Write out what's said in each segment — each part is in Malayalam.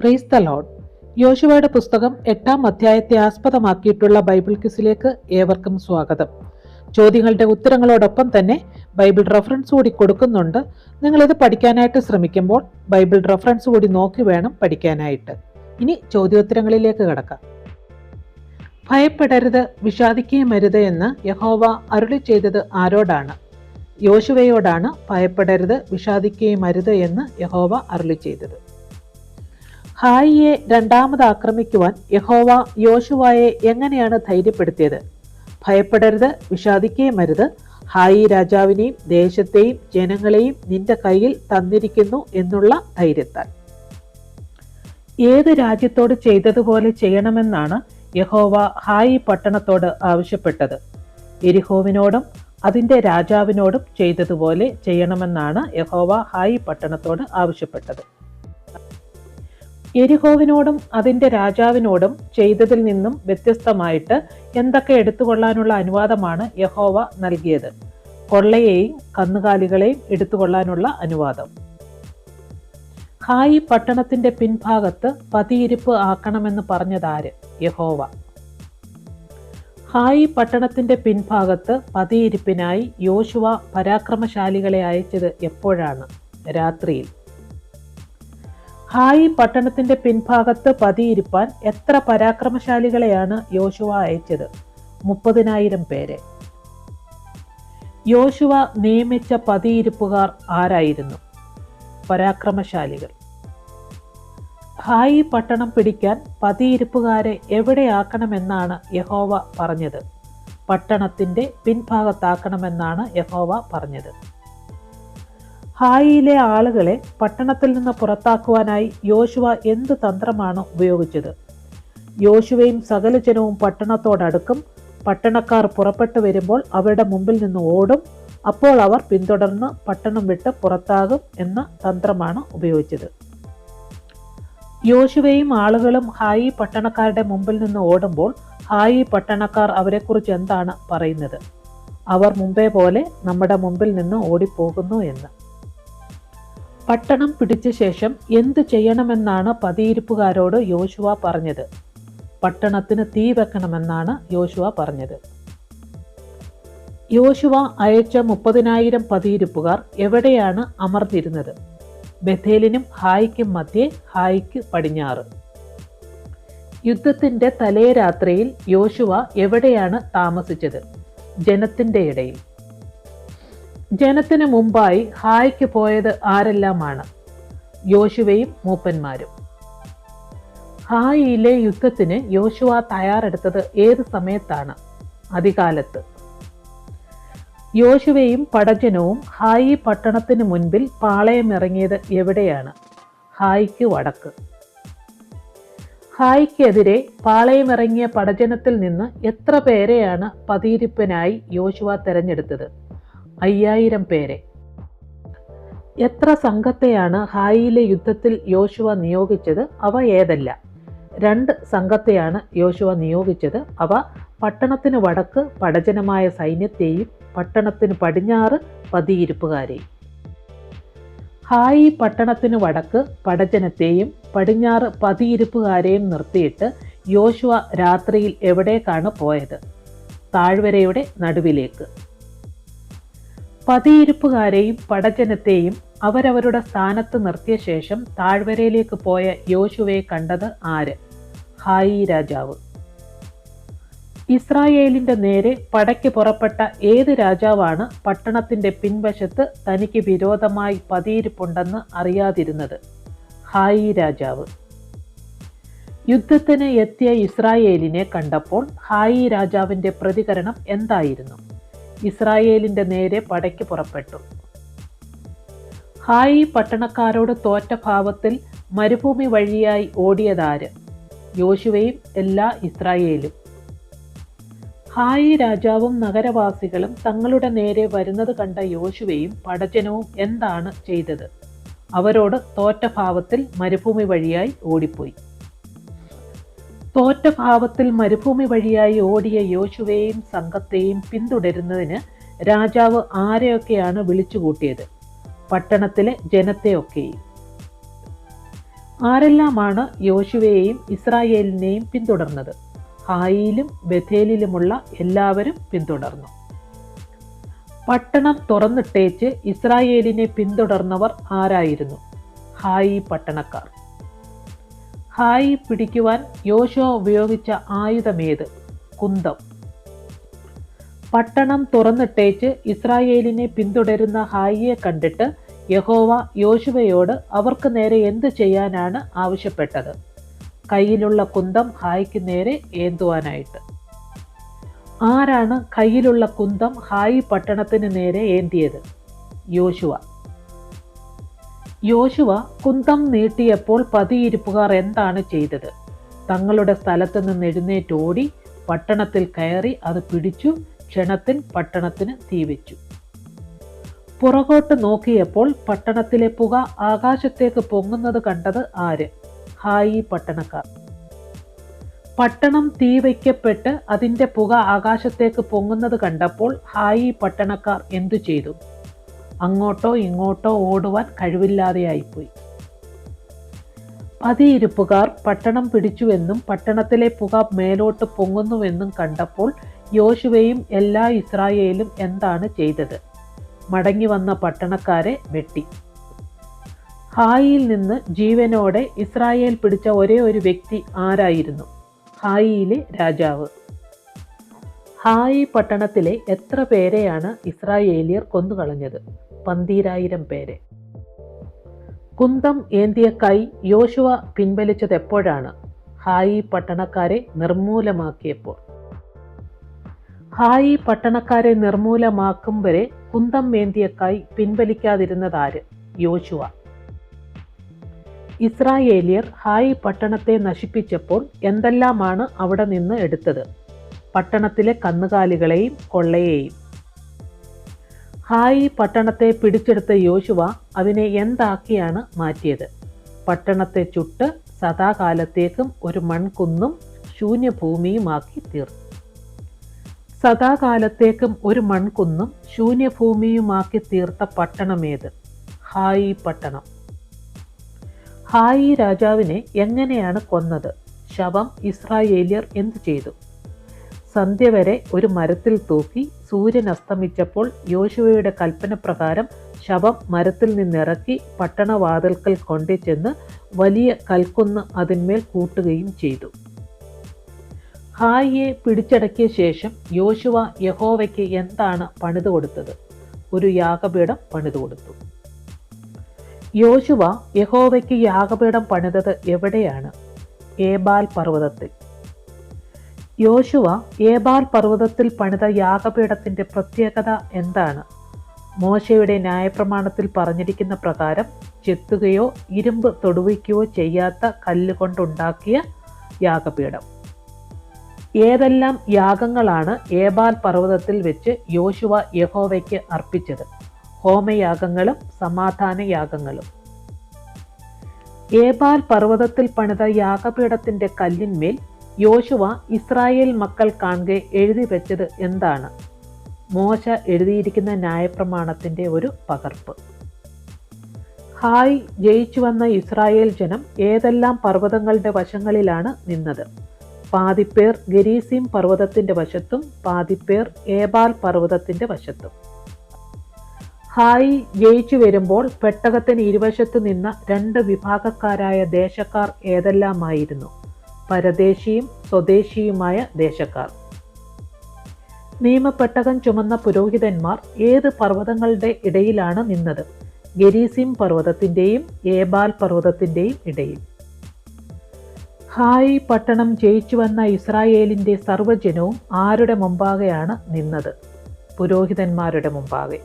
പ്രൈസ് ദ ലോഡ് യോശുവയുടെ പുസ്തകം എട്ടാം അധ്യായത്തെ ആസ്പദമാക്കിയിട്ടുള്ള ബൈബിൾ ക്വിസിലേക്ക് ഏവർക്കും സ്വാഗതം. ചോദ്യങ്ങളുടെ ഉത്തരങ്ങളോടൊപ്പം തന്നെ ബൈബിൾ റെഫറൻസ് കൂടി കൊടുക്കുന്നുണ്ട്. നിങ്ങളിത് പഠിക്കാനായിട്ട് ശ്രമിക്കുമ്പോൾ ബൈബിൾ റെഫറൻസ് കൂടി നോക്കി വേണം പഠിക്കാനായിട്ട്. ഇനി ചോദ്യോത്തരങ്ങളിലേക്ക് കടക്കാം. ഭയപ്പെടരുത് വിഷാദിക്കുകയും അരുത് എന്ന് യഹോവ അരുളി ചെയ്തത് ആരോടാണ്? യോശുവയോടാണ് ഭയപ്പെടരുത് വിഷാദിക്കുകയും അരുത് എന്ന് യഹോവ അരുളി ചെയ്തത്. ഹായിയെ രണ്ടാമത് ആക്രമിക്കുവാൻ യഹോവ യോശുവായെ എങ്ങനെയാണ് ധൈര്യപ്പെടുത്തിയത്? ഭയപ്പെടരുത് വിഷാദിക്കേ മരുത് ഹായി രാജാവിനെയും ദേശത്തെയും ജനങ്ങളെയും നിന്റെ കയ്യിൽ തന്നിരിക്കുന്നു എന്നുള്ള ധൈര്യത്താൽ. ഏത് രാജ്യത്തോട് ചെയ്തതുപോലെ ചെയ്യണമെന്നാണ് യഹോവ ഹായി പട്ടണത്തോട് ആവശ്യപ്പെട്ടത്. എരിഹോവിനോടും അതിന്റെ രാജാവിനോടും ചെയ്തതുപോലെ ചെയ്യണമെന്നാണ് യഹോവ ഹായി പട്ടണത്തോട് ആവശ്യപ്പെട്ടത്. എരിഹോവിനോടും അതിന്റെ രാജാവിനോടും ചെയ്തതിൽ നിന്നും വ്യത്യസ്തമായിട്ട് എന്തൊക്കെ എടുത്തുകൊള്ളാനുള്ള അനുവാദമാണ് യഹോവ നൽകിയത്. കൊള്ളയെയും കന്നുകാലികളെയും എടുത്തുകൊള്ളാനുള്ള അനുവാദം. ഹായി പട്ടണത്തിന്റെ പിൻഭാഗത്ത് പതിയിരിപ്പ് ആക്കണമെന്ന് പറഞ്ഞതാര്? യഹോവ. ഹായി പട്ടണത്തിന്റെ പിൻഭാഗത്ത് പതിയിരിപ്പിനായി യോശുവ പരാക്രമശാലികളെ അയച്ചത് എപ്പോഴാണ്? രാത്രിയിൽ. ഹായി പട്ടണത്തിന്റെ പിൻഭാഗത്ത് പതിയിരിപ്പാൻ എത്ര പരാക്രമശാലികളെയാണ് യോശുവ അയച്ചത്? മുപ്പതിനായിരം പേരെ. യോശുവ നിയമിച്ച പതിയിരിപ്പുകാർ ആരായിരുന്നു? പരാക്രമശാലികൾ. ഹായി പട്ടണം പിടിക്കാൻ പതിയിരിപ്പുകാരെ എവിടെയാക്കണമെന്നാണ് യഹോവ പറഞ്ഞത്? പട്ടണത്തിന്റെ പിൻഭാഗത്താക്കണമെന്നാണ് യഹോവ പറഞ്ഞത്. ഹായിയിലെ ആളുകളെ പട്ടണത്തിൽ നിന്ന് പുറത്താക്കുവാനായി യോശുവ എന്ത് തന്ത്രമാണ് ഉപയോഗിച്ചത്? യോശുവയും സകല ജനവും പട്ടണത്തോടടുക്കും. പട്ടണക്കാർ പുറപ്പെട്ടു വരുമ്പോൾ അവരുടെ മുമ്പിൽ നിന്ന് ഓടും. അപ്പോൾ അവർ പിന്തുടർന്ന് പട്ടണം വിട്ട് പുറത്താകും എന്ന തന്ത്രമാണ് ഉപയോഗിച്ചത്. യോശുവയും ആളുകളും ഹായി പട്ടണക്കാരുടെ മുമ്പിൽ നിന്ന് ഓടുമ്പോൾ ഹായി പട്ടണക്കാർ അവരെക്കുറിച്ച് എന്താണ് പറയുന്നത്? അവർ മുമ്പേ പോലെ നമ്മുടെ മുമ്പിൽ നിന്ന് ഓടിപ്പോകുന്നു എന്ന്. പട്ടണം പിടിച്ച ശേഷം എന്ത് ചെയ്യണമെന്നാണ് പതിയിരിപ്പുകാരോട് യോശുവ പറഞ്ഞത്. പട്ടണത്തിന് തീ വെക്കണമെന്നാണ് യോശുവ പറഞ്ഞത്. യോശുവ അയച്ച മുപ്പതിനായിരം പതിയിരിപ്പുകാർ എവിടെയാണ് അമർന്നിരുന്നത്? ബഥേലിനും ഹായിക്കും മധ്യേ ഹായിക്ക് പടിഞ്ഞാറ്. യുദ്ധത്തിന്റെ തലേ രാത്രിയിൽ യോശുവ എവിടെയാണ് താമസിച്ചത്? ജനത്തിന്റെ ഇടയിൽ. ജനത്തിന് മുമ്പായി ഹായ്ക്ക് പോയത് ആരെല്ലാമാണ്? യോശുവയും മൂപ്പന്മാരും. ഹായിയിലെ യുദ്ധത്തിന് യോശുവ തയ്യാറെടുത്തത് ഏത് സമയത്താണ്? അധികാലത്ത് യോശുവയും പടജനവും ഹായി പട്ടണത്തിന് മുൻപിൽ പാളയമിറങ്ങിയത് എവിടെയാണ്? ഹായിക്ക് വടക്ക്. ഹായിക്കെതിരെ പാളയമിറങ്ങിയ പടജനത്തിൽ നിന്ന് എത്ര പേരെയാണ് പതിയിരിപ്പനായി യോശുവ തെരഞ്ഞെടുത്തത്? അയ്യായിരം പേരെ. എത്ര സംഘത്തെയാണ് ഹായിയിലെ യുദ്ധത്തിൽ യോശുവ നിയോഗിച്ചത്? അവ ഏതല്ല. രണ്ട് സംഘത്തെയാണ് യോശുവ നിയോഗിച്ചത്. അവ പട്ടണത്തിന് വടക്ക് പടജനമായ സൈന്യത്തെയും പട്ടണത്തിന് പടിഞ്ഞാറ് പതിയിരിപ്പുകാരെയും. ഹായി പട്ടണത്തിന് വടക്ക് പടജനത്തെയും പടിഞ്ഞാറ് പതിയിരിപ്പുകാരെയും നിർത്തിയിട്ട് യോശുവ രാത്രിയിൽ എവിടേക്കാണ് പോയത്? താഴ്വരയുടെ നടുവിലേക്ക്. പതിയിരിപ്പുകാരെയും പടജനത്തെയും അവരവരുടെ സ്ഥാനത്ത് നിർത്തിയ ശേഷം താഴ്വരയിലേക്ക് പോയ യോശുവയെ കണ്ടത് ആര്? ഹായി രാജാവ്. ഇസ്രായേലിന്റെ നേരെ പടയ്ക്ക് പുറപ്പെട്ട ഏത് രാജാവാണ് പട്ടണത്തിന്റെ പിൻവശത്ത് തനിക്ക് വിരോധമായി പതിയിരിപ്പുണ്ടെന്ന് അറിയാതിരുന്നത്? ഹായി രാജാവ്. യുദ്ധത്തിന് എത്തിയ ഇസ്രായേലിനെ കണ്ടപ്പോൾ ഹായി രാജാവിന്റെ പ്രതികരണം എന്തായിരുന്നു? ഇസ്രായേലിന്റെ നേരെ പടയ്ക്ക് പുറപ്പെട്ടു. ഹായി പട്ടണക്കാരോട് തോറ്റ ഭാവത്തിൽ മരുഭൂമി വഴിയായി ഓടിയതാര്? യോശുവയും എല്ലാ ഇസ്രായേലും. ഹായി രാജാവും നഗരവാസികളും തങ്ങളുടെ നേരെ വരുന്നത് കണ്ട യോശുവയും പടജനവും എന്താണ് ചെയ്തത്? അവരോട് തോറ്റ ഭാവത്തിൽ മരുഭൂമി വഴിയായി ഓടിപ്പോയി. തോറ്റ ഭാവത്തിൽ മരുഭൂമി വഴിയായി ഓടിയ യോശുവേയും സംഘത്തെയും പിന്തുടരുന്നതിന് രാജാവ് ആരെയൊക്കെയാണ് വിളിച്ചുകൂട്ടിയത്? പട്ടണത്തിലെ ജനത്തെയൊക്കെയും. ആരെല്ലാമാണ് യോശുവയെയും ഇസ്രായേലിനെയും പിന്തുടർന്നത്? ഹായിയിലും ബഥേലിലുമുള്ള എല്ലാവരും പിന്തുടർന്നു. പട്ടണം തുറന്നിട്ടേച്ച് ഇസ്രായേലിനെ പിന്തുടർന്നവർ ആരായിരുന്നു? ഹായി പട്ടണക്കാർ. ഹായി പിടിക്കുവാൻ യോശോ ഉപയോഗിച്ച ആയുധമേത്? കുന്തം. പട്ടണം തുറന്നിട്ടേച്ച് ഇസ്രായേലിനെ പിന്തുടരുന്ന ഹായിയെ കണ്ടിട്ട് യഹോവ യോശുവയോട് അവർക്ക് നേരെ എന്ത് ചെയ്യാനാണ് ആവശ്യപ്പെട്ടത്? കയ്യിലുള്ള കുന്തം ഹായിക്ക് നേരെ ഏന്തുവാനായിട്ട്. ആരാണ് കയ്യിലുള്ള കുന്തം ഹായി പട്ടണത്തിന് നേരെ ഏന്തിയത്? യോശുവ. യോശുവ കുന്തം നീട്ടിയപ്പോൾ പതിയിരിപ്പുകാർ എന്താണ് ചെയ്തത്? തങ്ങളുടെ സ്ഥലത്ത് നിന്ന് എഴുന്നേറ്റോടി പട്ടണത്തിൽ കയറി അത് പിടിച്ചു ക്ഷണത്തിൽ പട്ടണത്തിന് തീവെച്ചു പുറകോട്ട് നോക്കിയപ്പോൾ പട്ടണത്തിലെ പുക ആകാശത്തേക്ക് പൊങ്ങുന്നത് കണ്ടത് ആര്? ഹായി പട്ടണക്കാർ. പട്ടണം തീവയ്ക്കപ്പെട്ട് അതിന്റെ പുക ആകാശത്തേക്ക് പൊങ്ങുന്നത് കണ്ടപ്പോൾ ഹായി പട്ടണക്കാർ എന്തു ചെയ്തു? അങ്ങോട്ടോ ഇങ്ങോട്ടോ ഓടുവാൻ കഴിവില്ലാതെയായിപ്പോയി പതിയിരുപ്പുകാർ പട്ടണം പിടിച്ചുവെന്നും പട്ടണത്തിലെ പുക മേലോട്ട് പൊങ്ങുന്നുവെന്നും കണ്ടപ്പോൾ യോശുവയും എല്ലാ ഇസ്രായേലും എന്താണ് ചെയ്തത്? മടങ്ങി വന്ന പട്ടണക്കാരെ വെട്ടി. ഹായിയിൽ നിന്ന് ജീവനോടെ ഇസ്രായേൽ പിടിച്ച ഒരേ ഒരു വ്യക്തി ആരായിരുന്നു? ഹായിയിലെ രാജാവ്. ഹായി പട്ടണത്തിലെ എത്ര പേരെയാണ് ഇസ്രായേലിയർ കൊന്നുകളഞ്ഞത്? പന്തീരായിരം പേരെ. കുന്തം ഏന്തിയ കൈ യോശുവ പിൻവലിച്ചത് എപ്പോഴാണ്? ഹായി പട്ടണക്കാരെ നിർമൂലമാക്കിയപ്പോൾ. ഹായി പട്ടണക്കാരെ നിർമൂലമാക്കും വരെ കുന്തം ഏന്തിയ കൈ പിൻവലിക്കാതിരുന്നതാര്? യോശുവ. ഇസ്രായേലിയർ ഹായി പട്ടണത്തെ നശിപ്പിച്ചപ്പോൾ എന്തെല്ലാമാണ് അവിടെ നിന്ന് എടുത്തത്? പട്ടണത്തിലെ കന്നുകാലികളെയും കൊള്ളയെയും. ഹായി പട്ടണത്തെ പിടിച്ചെടുത്ത യോശുവ അതിനെ എന്താക്കിയാണ് മാറ്റിയത്? പട്ടണത്തെ ചുട്ട് സദാകാലത്തേക്കും ഒരു മൺകുന്നും ശൂന്യഭൂമിയുമാക്കി തീർത്തു സദാകാലത്തേക്കും ഒരു മൺകുന്നും ശൂന്യഭൂമിയുമാക്കി തീർത്ത പട്ടണമേത്? ഹായി പട്ടണം. ഹായി രാജാവിനെ എങ്ങനെയാണ് കൊന്നത്? ശവം ഇസ്രായേലിയർ എന്തു ചെയ്തു? സന്ധ്യ വരെ ഒരു മരത്തിൽ തൂക്കി സൂര്യൻ അസ്തമിച്ചപ്പോൾ യോശുവയുടെ കൽപ്പന പ്രകാരം ശവം മരത്തിൽ നിന്നിറക്കി പട്ടണവാതിൽക്കൽ കൊണ്ടു ചെന്ന് വലിയ കൽക്കുന്ന് അതിന്മേൽ കൂട്ടുകയും ചെയ്തു. ഹായിയെ പിടിച്ചടക്കിയ ശേഷം യോശുവ യഹോവയ്ക്ക് എന്താണ് പണിതു കൊടുത്തത്? ഒരു യാഗപീഠം പണിതു കൊടുത്തു. യോശുവ യഹോവയ്ക്ക് യാഗപീഠം പണിതത് എവിടെയാണ്? ഏബാൽ പർവതത്തിൽ. യോശുവ ഏബാർ പർവതത്തിൽ പണിത യാഗപീഠത്തിന്റെ പ്രത്യേകത എന്താണ്? മോശയുടെ ന്യായപ്രമാണത്തിൽ പറഞ്ഞിരിക്കുന്ന പ്രകാരം ചെത്തുകയോ ഇരുമ്പ് തൊടുവിക്കുകയോ ചെയ്യാത്ത കല്ലുകൊണ്ടുണ്ടാക്കിയ യാഗപീഠം. ഏതെല്ലാം യാഗങ്ങളാണ് ഏബാൽ പർവതത്തിൽ വെച്ച് യോശുവ യഹോവയ്ക്ക് അർപ്പിച്ചത്? ഹോമയാഗങ്ങളും സമാധാന യാഗങ്ങളും ഏബാൽ പർവതത്തിൽ പണിത യാഗപീഠത്തിന്റെ കല്ലിന്മേൽ യോശുവ ഇസ്രായേൽ മക്കൾ കാണുക എഴുതി വെച്ചത് എന്താണ്? മോശ എഴുതിയിരിക്കുന്ന ന്യായപ്രമാണത്തിന്റെ ഒരു പകർപ്പ്. ഹായ് ജയിച്ചു വന്ന ഇസ്രായേൽ ജനം ഏതെല്ലാം പർവതങ്ങളുടെ വശങ്ങളിലാണ് നിന്നത്? പാതിപ്പേർ ഗരീസിം പർവതത്തിന്റെ വശത്തും പാതിപ്പേർ ഏബാൽ പർവതത്തിന്റെ വശത്തും. ഹായ് ജയിച്ചു വരുമ്പോൾ പെട്ടകത്തിന് ഇരുവശത്തു നിന്ന രണ്ട് വിഭാഗക്കാരായ ദേശക്കാർ ഏതെല്ലാമായിരുന്നു? പരദേശിയും സ്വദേശിയുമായ ദേശക്കാർ. നിയമപ്പെട്ടകം ചുമന്ന പുരോഹിതന്മാർ ഏത് പർവതങ്ങളുടെ ഇടയിലാണ് നിന്നത്? ഗരീസിം പർവതത്തിന്റെയും ഏബാൽ പർവതത്തിന്റെയും ഇടയിൽ. ഹായ് പട്ടണം ജയിച്ചു വന്ന ഇസ്രായേലിന്റെ സർവജനവും ആരുടെ മുമ്പാകെയാണ് നിന്നത്? പുരോഹിതന്മാരുടെ മുമ്പാകെ.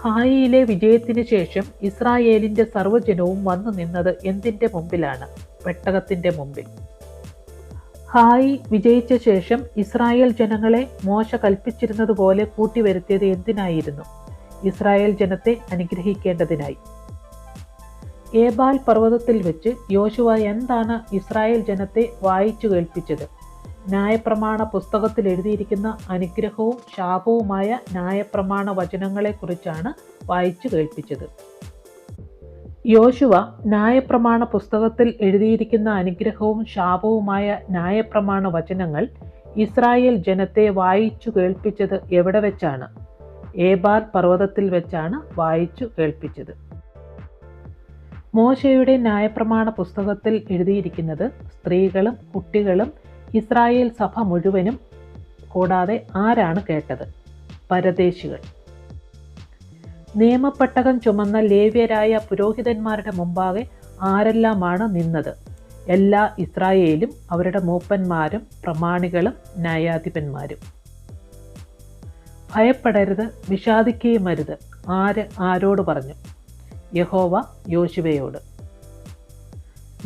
ഹായിയിലെ വിജയത്തിന് ശേഷം ഇസ്രായേലിന്റെ സർവജനവും വന്നു നിന്നത് എന്തിന്റെ മുമ്പിലാണ്? പെട്ടകത്തിന്റെ മുമ്പിൽ. ഹായി വിജയിച്ച ശേഷം ഇസ്രായേൽ ജനങ്ങളെ മോശ കൽപ്പിച്ചിരുന്നതുപോലെ കൂട്ടിവരുത്തിയത് എന്തിനായിരുന്നു? ഇസ്രായേൽ ജനത്തെ അനുഗ്രഹിക്കേണ്ടതിനായി. ഏബാൽ പർവതത്തിൽ വെച്ച് യോശുവ എന്താണ് ഇസ്രായേൽ ജനത്തെ വായിച്ചു കേൾപ്പിച്ചത്? ന്യായപ്രമാണ പുസ്തകത്തിൽ എഴുതിയിരിക്കുന്ന അനുഗ്രഹവും ശാപവുമായ ന്യായപ്രമാണ വചനങ്ങളെക്കുറിച്ചാണ് വായിച്ചു കേൾപ്പിച്ചത്. യോശുവ ന്യായപ്രമാണ പുസ്തകത്തിൽ എഴുതിയിരിക്കുന്ന അനുഗ്രഹവും ശാപവുമായ ന്യായപ്രമാണ വചനങ്ങൾ ഇസ്രായേൽ ജനത്തെ വായിച്ചു കേൾപ്പിച്ചത് എവിടെ വെച്ചാണ്? ഏബാർ പർവതത്തിൽ വെച്ചാണ് വായിച്ചു കേൾപ്പിച്ചത്. മോശയുടെ ന്യായപ്രമാണ പുസ്തകത്തിൽ എഴുതിയിരിക്കുന്നത് സ്ത്രീകളും കുട്ടികളും ഇസ്രായേൽ സഭ മുഴുവനും കൂടാതെ ആരാണ് കേട്ടത്? പരദേശികൾ. നിയമപ്പെട്ടകം ചുമന്ന ലേവ്യരായ പുരോഹിതന്മാരുടെ മുമ്പാകെ ആരെല്ലാമാണ് നിന്നത്? എല്ലാ ഇസ്രായേലും അവരുടെ മൂപ്പന്മാരും പ്രമാണികളും ന്യായാധിപന്മാരും. ഭയപ്പെടരുത് വിഷാദിക്കുകയും അരുത്. ആര് ആരോട് പറഞ്ഞു? യഹോവ യോശുവയോട്.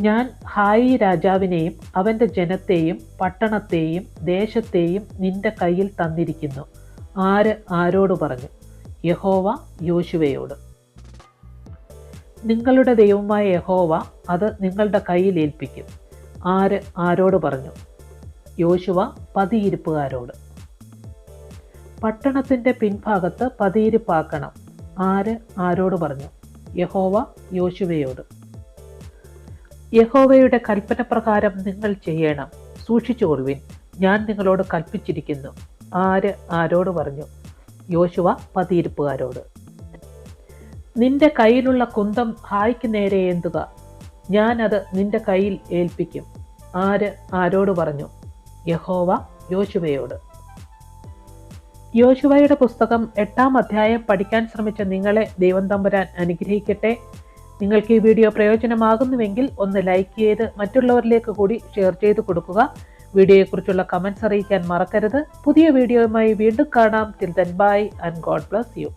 ഞാൻ ഹായി രാജാവിനെയും അവന്റെ ജനത്തെയും പട്ടണത്തെയും ദേശത്തെയും നിന്റെ കയ്യിൽ തന്നിരിക്കുന്നു. ആര് ആരോട് പറഞ്ഞു? യഹോവ യോശുവയോട്. നിങ്ങളുടെ ദൈവമായ യഹോവ അത് നിങ്ങളുടെ കയ്യിൽ ഏൽപ്പിക്കും. ആര് ആരോട് പറഞ്ഞു? യോശുവ പതിയിരിപ്പുകാരോട്. പട്ടണത്തിന്റെ പിൻഭാഗത്ത് പതിയിരിപ്പാക്കണം. ആര് ആരോട് പറഞ്ഞു? യഹോവ യോശുവയോട്. യഹോവയുടെ കൽപ്പന പ്രകാരം നിങ്ങൾ ചെയ്യണം. സൂക്ഷിച്ചുകൊള്ളുവിൻ. ഞാൻ നിങ്ങളോട് കൽപ്പിച്ചിരിക്കുന്നു. ആര് ആരോട് പറഞ്ഞു? യോശുവ പതിയിരുപ്പുകാരോട്. നിന്റെ കയ്യിലുള്ള കുന്തം ഹായ്ക്ക് നേരെ ഏന്തുക. ഞാനത് നിന്റെ കയ്യിൽ ഏൽപ്പിക്കും. ആര് ആരോട് പറഞ്ഞു? യഹോവ യോശുവയോട്. യോശുവയുടെ പുസ്തകം എട്ടാം അധ്യായം പഠിക്കാൻ ശ്രമിച്ച നിങ്ങളെ ദൈവം തമ്പുരാൻ അനുഗ്രഹിക്കട്ടെ. നിങ്ങൾക്ക് ഈ വീഡിയോ പ്രയോജനമാകുന്നുവെങ്കിൽ ഒന്ന് ലൈക്ക് ചെയ്ത് മറ്റുള്ളവരിലേക്ക് കൂടി ഷെയർ ചെയ്ത് കൊടുക്കുക. വീഡിയോയെക്കുറിച്ചുള്ള കമൻസ് അറിയിക്കാൻ മറക്കരുത്. പുതിയ വീഡിയോയുമായി വീണ്ടും കാണാം. Till bye and God bless you